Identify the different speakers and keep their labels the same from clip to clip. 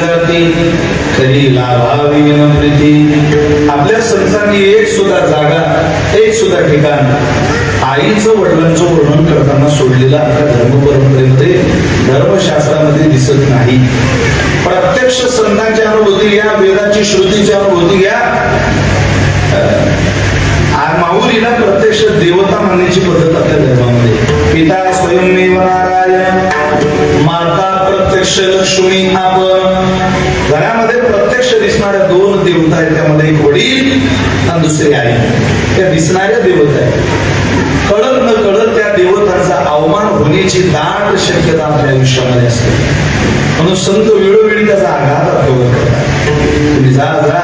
Speaker 1: कळवळ्याची जाती खरी लाभावी न प्रीती आपल्या संतांनी एक सुद्धा जागा एक सुद्धा ठिकाण आईचं वडिलांचं वर्णन करताना सोडलेलं आपल्या धर्म परंपरेमध्ये धर्मशास्त्रामध्ये दिसत नाही. प्रत्यक्ष संतांची अनुभूती घ्या वेदाची श्रुतीची अनुभूती घ्या. माहुरीला प्रत्यक्ष देवता मानण्याची पद्धत आपल्या धर्मामध्ये पिता स्वयंमेव नारायण माता प्रत्यक्ष लक्ष्मी आपण. घरामध्ये प्रत्यक्ष दिसणाऱ्या दोन देवता आहेत त्यामध्ये एक वडील आणि दुसरी आई. त्या दिसणाऱ्या देवता आहेत. कळत न कळत त्या देवतांचा अवमान होण्याची दाट शक्यता आपल्या आयुष्यामध्ये असते. म्हणून संत वेळोवेळी त्याचा आघात आपल्यावर करतात. तुम्ही जा जा.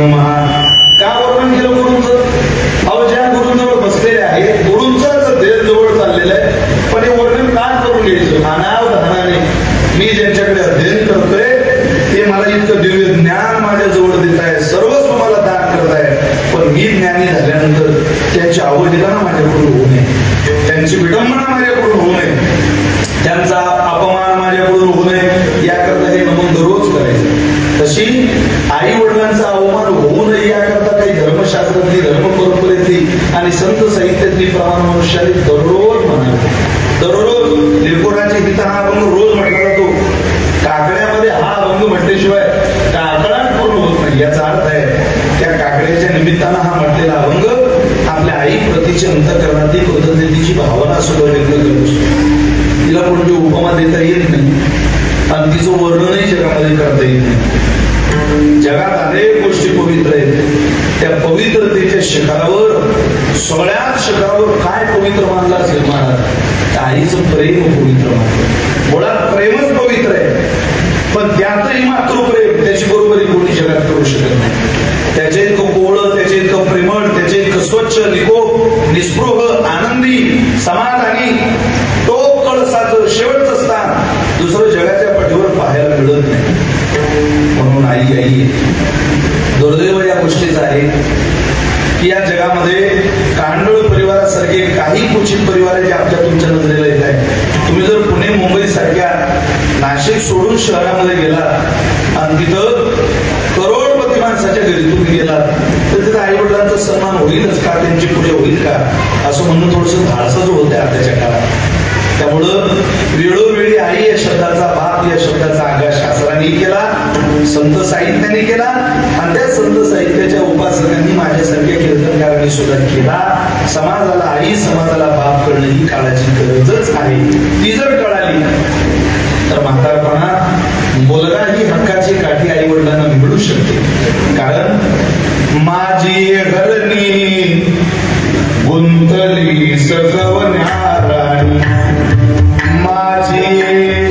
Speaker 1: आई अंतकरणातील कृतज्ञतेची भावना सुद्धा व्यक्त करत असतो तिला कोणती उपमा देता येत नाही आणि तिचं वर्णनही जगामध्ये करता येत नाही. जगात अनेक गोष्टी पवित्र आहेत. त्या पवित्रतेच्या शिखरावर सगळ्या शिखरावर काय पवित्र मानला असेल महाराज? त्या आईचं प्रेम पवित्र मानलं मुळात प्रेमच पवित्र आहे. पण मात्र प्रेम त्याची बरोबरी कोणी जगात करू शकत नाही. त्याच्या इतकं कोवळं त्याच्या इतकं प्रेमळ त्याच्या इतकं स्वच्छ निकोप निस्पृह आनंदी समाधानी टोक कळसाचं शेवटचं स्थान दुसरं जगाच्या पाठीवर पाहायला मिळत नाही. म्हणून आई आई दुर्दैव या गोष्टीचं आहे की या जगामध्ये कांडोळ परिवारासारखे काही कुचित परिवार जे आपल्या तुमच्या नजरेला येत आहे तुम्ही जर पुणे मुंबई सारख्या नाशिक सोडून शहरामध्ये गेला. आणि तिथं करोडपती माणसाच्या घरी तुम्ही गेला. तर तिथं आई वडिलांचा सन्मान होईलच का? त्यांची पूजा होईल का? असं म्हणून थोडस धाडसच होत आताच्या काळात. त्यामुळं वेळोवेळी आई या शब्दाचा बाप या शब्दाचा आगाश शास्त्राने केला संत साहित्याने केला आणि त्या संत साहित्याच्या उपासकांनी माझ्यासारख्या कीर्तनकारांनी सुद्धा केला. समाजाला आई समाजाला बाप करणं ही काळाची गरजच आहे. ती जर कळाली तर म्हातारपणात मुलगा ही हक्काची काठी आई वडिलांना मिळू शकते. कारण माझी हरणी गुंतली सजवण्या राणी. माझी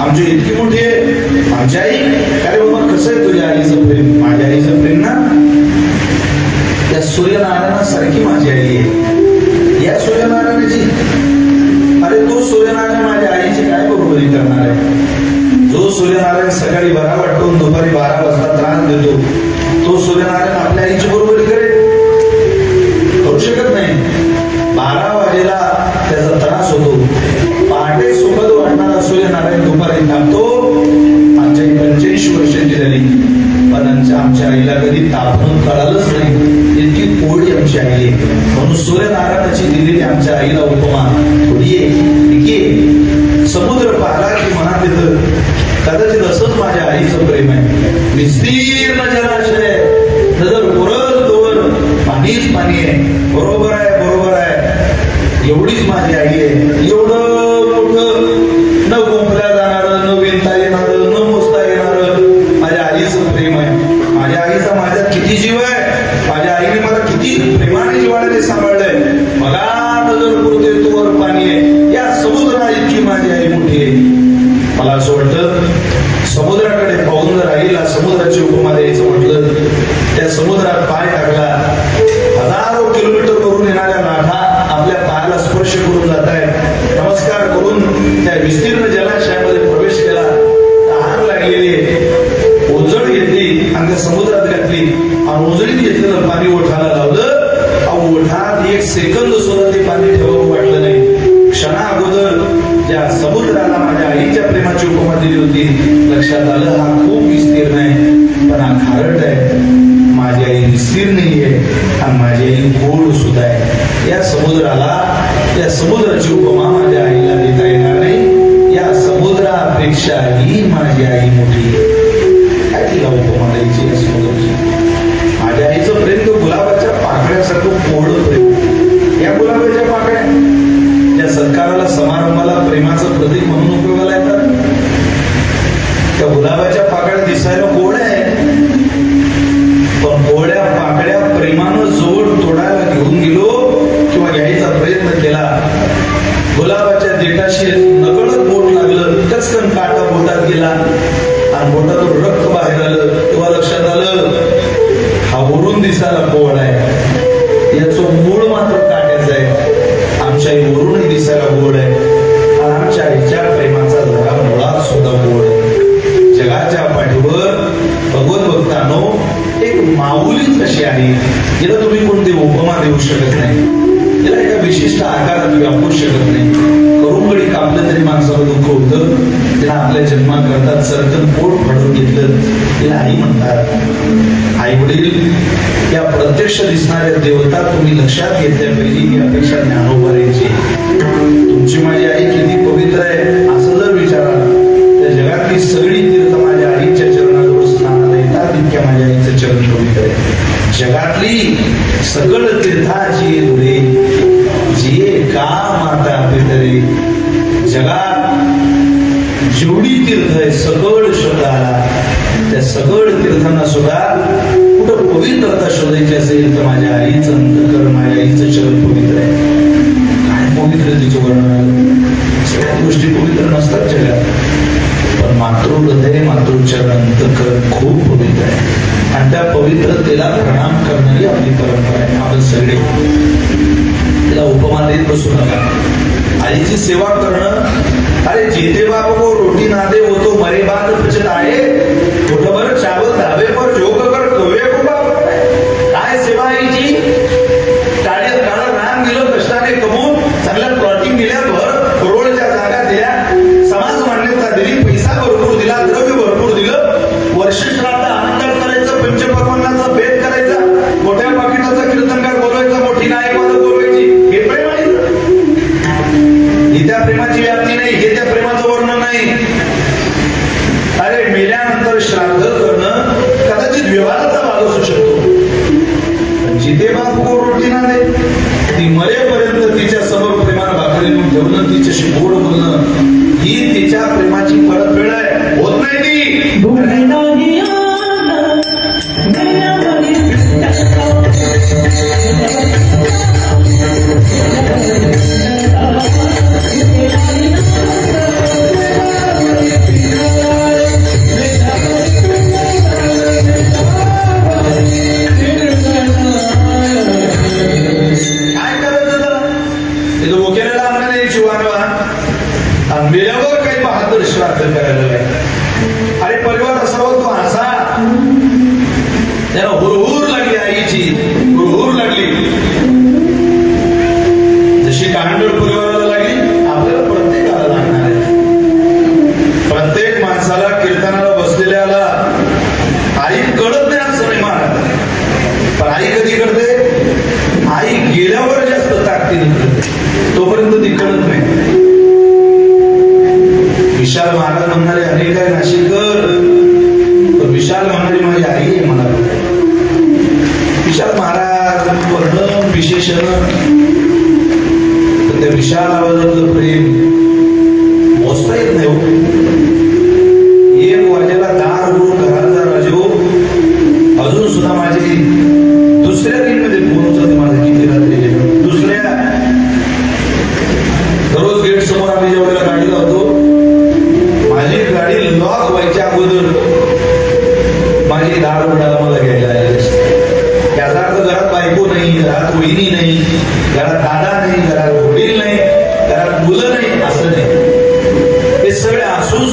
Speaker 1: आमची इतकी मोठी आहे आमची आई अरे बाबा कसं आहे तुझ्या आईचं प्रेम? माझ्या आईचं प्रेम ना? त्या सूर्यनारायणासारखी माझी आई आहे. या सूर्यनारायणाची? अरे तो सूर्यनारायण माझ्या आईची काय बरोबरी करणार आहे? जो सूर्यनारायण सकाळी बारा वाटून दुपारी बारा वाजता त्रास देतो तो सूर्यनारायण आपल्या आईची बरोबरी करेल. करू शकत नाही. बारा वाजेला त्याचा त्रास होतो. सूर्यनारायण दुपारी थांबतो. आमच्या पंच्याऐंशी वर्षांची झाली. पण आमच्या आमच्या आईला कधी तापून कळालंच नाही. इतकी कोळी आमची आई आहे म्हणून सूर्यनारायणाची दिलेली आमच्या आईला उपमा. थोडी आहे समुद्र पाहिला की मनात येतं कदाचित असंच माझ्या आईचं प्रेम आहे. विस्तीर्ण जलाशय. नजर पुरत दोन पाणीच पाणी आहे. बरोबर आहे. आणि गोड सुद्धा आहे. या समुद्राला या समुद्राची उपमा माझ्या आईला देता येणार नाही. या समुद्रापेक्षाही माझी आई मोठी काय तिला उपमा द्यायची या समुद्राची? माझ्या आईचं प्रेम तो गुलाबाच्या पाकळ्यासारखं कोरडं प्रेम. या गुलाबाच्या पाकळ्या. त्या सत्काराला समारंभाला प्रेमाचं प्रतीक जगाच्या पाठीवर भगवत भक्तानो एक माऊलीच अशी आहे जिला तुम्ही कोणती उपमा देऊ शकत नाही. तिला एका विशिष्ट आकारात व्यापू शकत नाही. करुंगडी कापलं तरी माणसाला दुःख होतं. तिला आपल्या जन्माकरता सरकन पोट फाडून घेतलं तिला आई म्हणतात. आई वडील या प्रत्यक्ष दिसणाऱ्या देवता तुम्ही लक्षात घेतल्या पाहिजे ही अपेक्षा ज्ञानोबारायची तुमची माझी सकळ तीर्थाची धुळे जिये का माता पितरे जगात जेवढी तीर्थ आहे सगळ शोधाला त्या सगळ तीर्थांना सुद्धा कुठं पवित्रता शोधायची असेल तर माझ्या आईचं अंतकरण माझ्या आईचं शरण पवित्र आहे. काय पवित्रतेचं वर्णन? सगळ्या गोष्टी पवित्र नसतात जगात. पण मातृ हृदय मातृचरण अंतकरण खूप पवित्र आहे. आणि त्या पवित्रतेला प्रणाम करणारी आपली परंपरा आहे. आपण सगळे. तिला उपमा देत बसू नका. आईची सेवा करणं अरे जेते बाप रोटी नादे होतो मरे बाद बचत आहे. पोटभर चावल. पण जिथे बाप रोटी ना ती मरेपर्यंत तिच्या समोर प्रेमानं भाकरी नेऊन ठेवणं तिच्याशी गोड बोलणं ही तिच्या प्रेमाची परतफेड आहे. होत नाही ती. आई कळत नाही असं नाही पण आई कधी करते? आई गेल्यावर जास्त ताकदीनं तोपर्यंत ती कळत नाही. विशाल महाराज म्हणणारे अनेक आहे नाशिक तर विशाल म्हणणारे माझी आई आहे मला. विशाल महाराज वर्ण विशेषण. त्या विशाल आवाजातलं प्रेम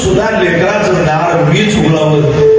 Speaker 1: सुद्धा लेकरांचं दार मीच उघडावं.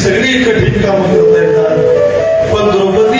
Speaker 1: सगळी कठीण कामं करता येतात पण द्रौपदी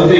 Speaker 1: வந்து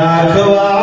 Speaker 1: Yeah, go out.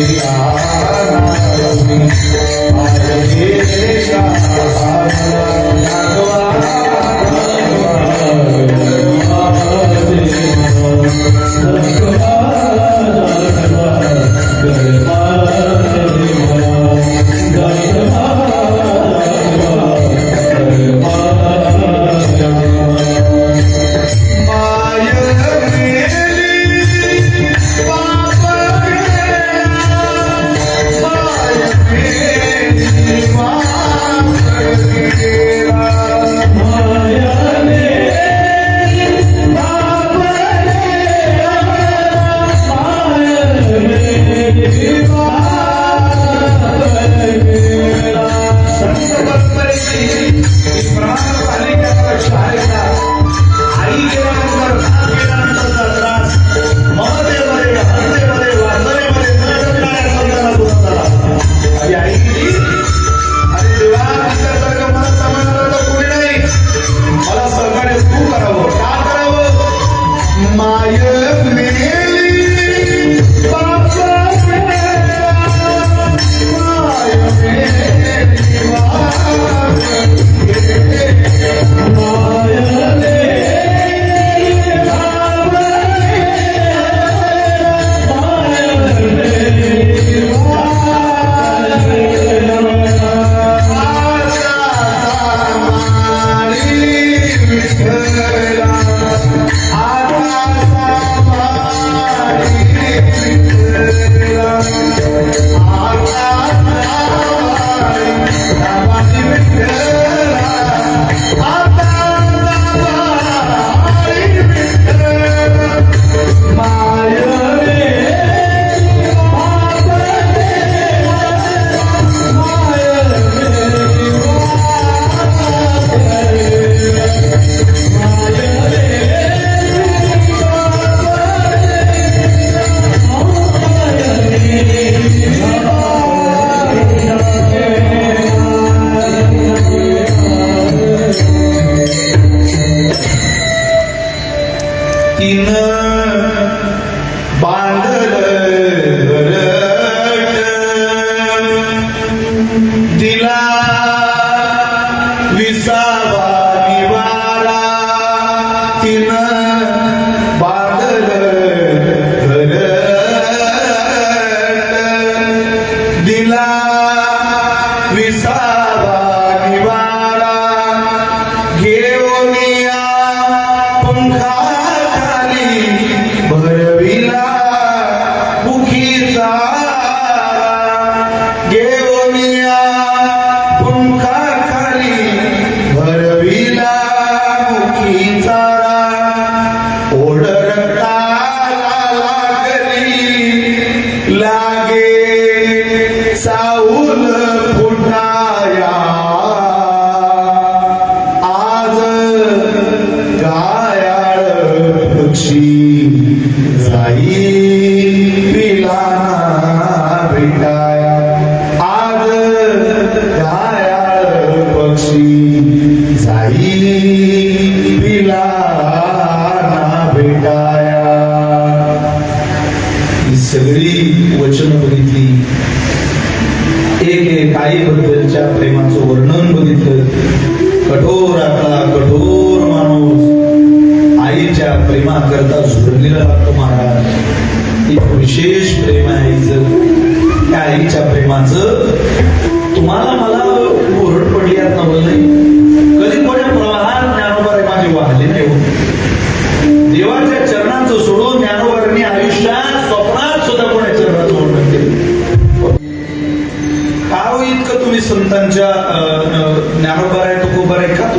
Speaker 1: Yeah. you. आई भेटाया. ही सगळी वचन बघितली एक एक आईबद्दलच्या प्रेमाचं वर्णन बघितलं. कठोरातला कठोर माणूस आईच्या प्रेमाकरता झुरलेलं महाराज. एक विशेष प्रेम आहे त्या आईच्या प्रेमाचं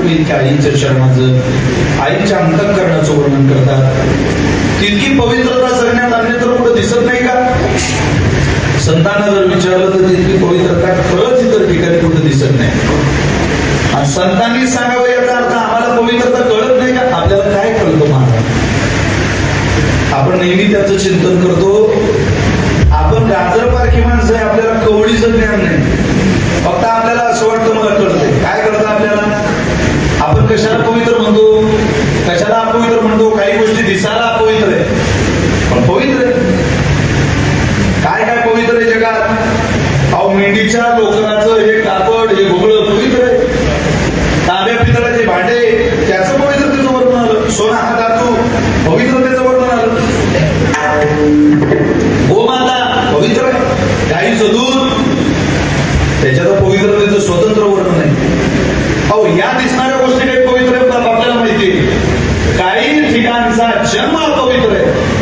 Speaker 1: तुकोबा आहे का आईच्या चरणाचं आईच्या अंतकरणाचं वर्णन करतात. तितकी पवित्रता जगण्यात अन्यत्र कुठं दिसत नाही का? संतांना जर विचारलं तर तितकी पवित्रता खरंच इतर ठिकाणी कुठं दिसत नाही. आणि संतांनी सांगावं याचा अर्थ आम्हाला पवित्रता कळत नाही का? आपल्याला काय कळतं महाराज? आपण नेहमी त्याचं चिंतन करतो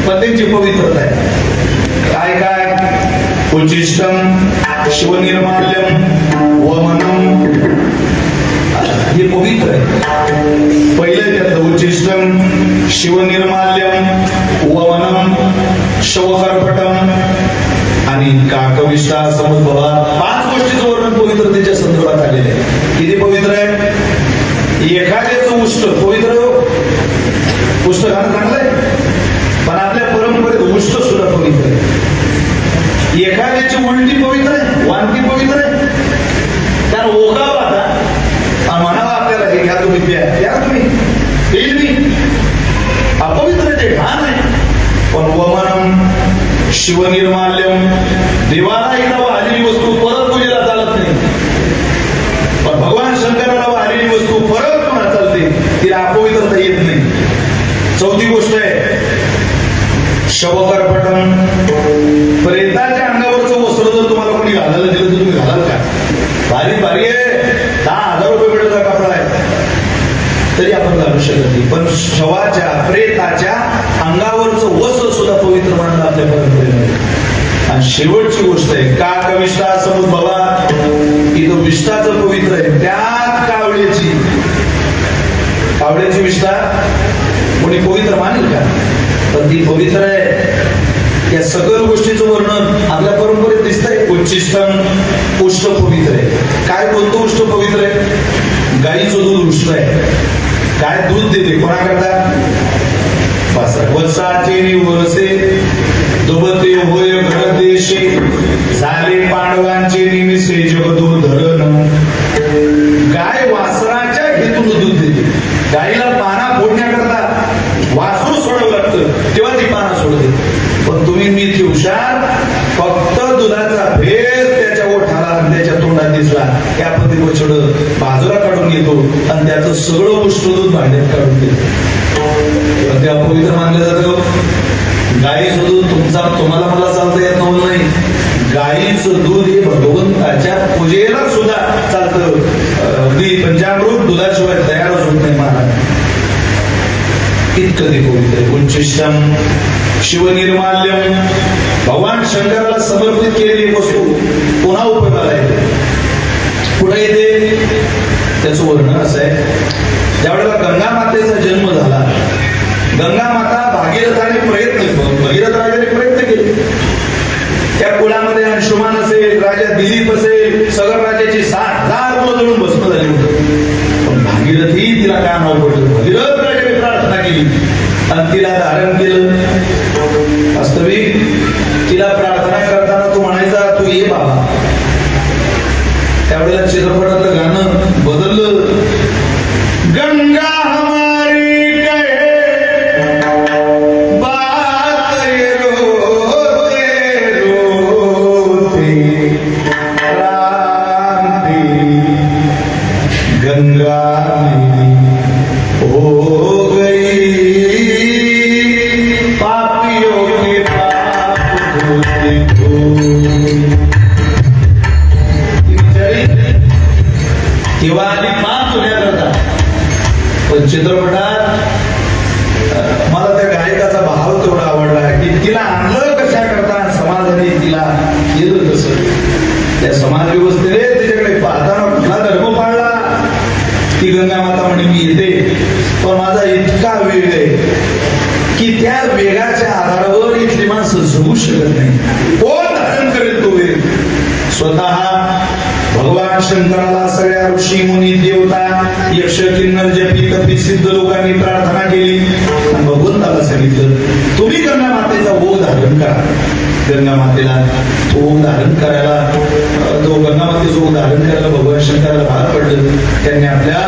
Speaker 1: आहे पवित्रता आहे. काय काय? उच्चिष्टम शिवनिर्माल्यम वमनम हे पवित्र आहे. पहिलं त्यातलं उच्चिष्टम शिवनिर्माल्यम वमनम शवकर्पटम आणि काकविष्टा समुद्भवा पाच गोष्टीचं वर्णन पवित्रतेच्या संदर्भात आलेले आहे किती पवित्र आहे एखाद्याचं उष्ट पवित्र हो. पुस्तकानं हो. चांगलं आहे. परंपरेत सुद्धा पवित्र आहे. एखाद्याची उलटी पवित्र आहे वांती पवित्र आहे. त्याला ओघाव आता म्हणाला आपल्याला हे घ्या तुम्ही प्या प्या तुम्ही. येईल मी. अपवित्र ते घाण आहे. पण वमनम शिवनिर्माल्यम देवाला एकदा आलेली वस्तू परत पूजेला चालत नाही. पण भगवान शंकराला वाहिलेली वस्तू परत पुन्हा चालते तिला अपवित्रता येत नाही. चौथी गोष्ट आहे शवकर्पटम. प्रेताच्या अंगावरचं वस्त्र जर तुम्हाला कोणी घालायला दिलं तर तुम्ही घालाल का? भारी भारी आहे. दहा हजार रुपये भेटचा कपडा आहे तरी आपण घालू शकत नाही. पण शवाच्या प्रेताच्या अंगावरचं वस्त्र सुद्धा पवित्र मानलं आपल्या परंपरेमध्ये. आणि शेवटची गोष्ट आहे का कविष्ठा समुद्भवा इथं विष्ठाचं पवित्र आहे. त्यात कावळ्याची. कावळ्याची विष्ठा कोणी पवित्र मानेल का? पण ती पवित्र आहे. या सगळ्या गोष्टीचं वर्णन आपल्या परंपरेत दिसतंय. उच्चिष्टम उष्ट पवित्र. आहे काय कोणतं उष्ट पवित्र? आहे गाईचं दूध उष्ट आहे. काय दूध देते? कोणाकरता? बस वसाचे वरसे दुबते होय घर झाले पांडवांचे निमिसे जगदू धरण गाय वासराच्या हेतून दूध देते. गाईला पाना फोडण्याकरता वासरू सोडावं लागतं. तेव्हा ती पाना सोडते पण तुम्ही मी ती हुशार फक्त दुधाचा भेस त्याच्या ओठाला आणि त्याच्या तोंडात दिसला की आपण ते बछड बाजूला काढून घेतो आणि त्याचं सगळं पुष्पदूध भांड्यात काढून घेतो ते अपवित्र मानलं जातं गायीचं दूध तुमचा तुम्हाला मला चालता येत नव्हतं नाही. गायीचं दूध हे भगवंताच्या पूजेला सुद्धा चालतं. अगदी पंचामृत दुधाशिवाय तयारच होत नाही महाराज. इतकं ते पवित्र उंचिष्टम शिवनिर्माल्यम भगवान शंकराला समर्पित केलेली वस्तू पुन्हा उपयोगाला येते. कुठे येते? त्याचं वर्णन असं आहे. ज्यावेळेला गंगा मातेचा जन्म झाला गंगा माता भागीरथाने प्रयत्न भगीरथ राजाने प्रयत्न केले तिचा भाव तेवढा आवडला. की तिला आणलं कशा करता समाजाने तिला केलं कसं त्या समाज व्यवस्थेने तिच्याकडे पाहताना कुठला धर्म पाळला? ती गंगा माता म्हणे मी येते. पण माझा इतका वेग आहे की त्या वेगाच्या आधारावर इथली माणसं जगू शकत नाही. कोण धारण करेल तो वेग? स्वतः भगवान शंकराला सगळ्या ऋषी मुनी देवता यक्ष किन्नर जपी तपी सिद्ध लोकांनी प्रार्थना केली. आणि भगवंताला सांगितलं तुम्ही गंगा मातेचा ओघ धारण करा. गंगा मातेला तो धारण करायला तो गंगा मातेचं ओघ धारण करायला भगवान शंकराला भाग पडलं. त्यांनी आपल्या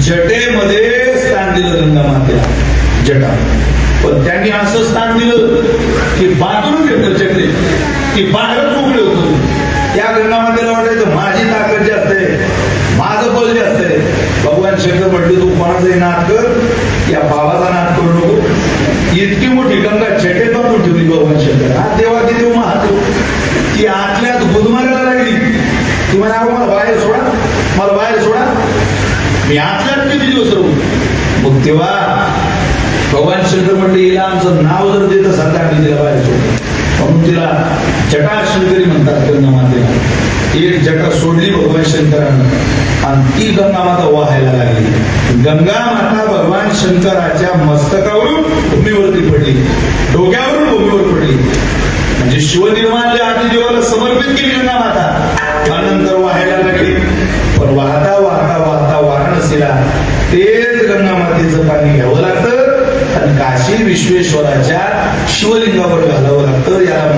Speaker 1: जटेमध्ये स्थान दिलं गंगा मातेला जटा. पण त्यांनी असं स्थान दिलं की बाथरूम घेतलं जटे की बाहेरच मोकळे होतं. मातेला माझी ताकद जी असते माझं बल जे असते. भगवान शंकर म्हटले तू कोणाचंही नाद कर या बाबाचा नाद करू नको. इतकी मोठी गंगा चटेत बांधून ठेवली भगवान शंकर. हा देवा की देव ती आतल्यात गुदमारायला लागली. ती म्हणा मला बाहेर सोडा मला बाहेर सोडा. मी आतल्यात किती दिवस राहू? मग तेव्हा भगवान शंकर म्हणले हिला आमचं नाव जर देत सध्या मी आम्ही तिला बाहेर सोडू. म्हणून तिला जटाशंकरी म्हणतात गंगा एक जटा सोडली भगवान शंकरानं आणि ती गंगा माता वाहायला लागली. गंगा माता भगवान शंकराच्या मस्तकावरून भूमीवरती पडली. डोक्यावरून भूमीवर पडली. म्हणजे शिवनिर्माणच्या आधी देवाला समर्पित केली गंगा माता. त्यानंतर वाहायला लागली. पण वाहता वाहता वाहता वाराणसीला तेच गंगा मातेचं पाणी घ्यावं लागतं. आणि काशी विश्वेश्वराच्या शिवलिंगावर घालावं लागतं. याला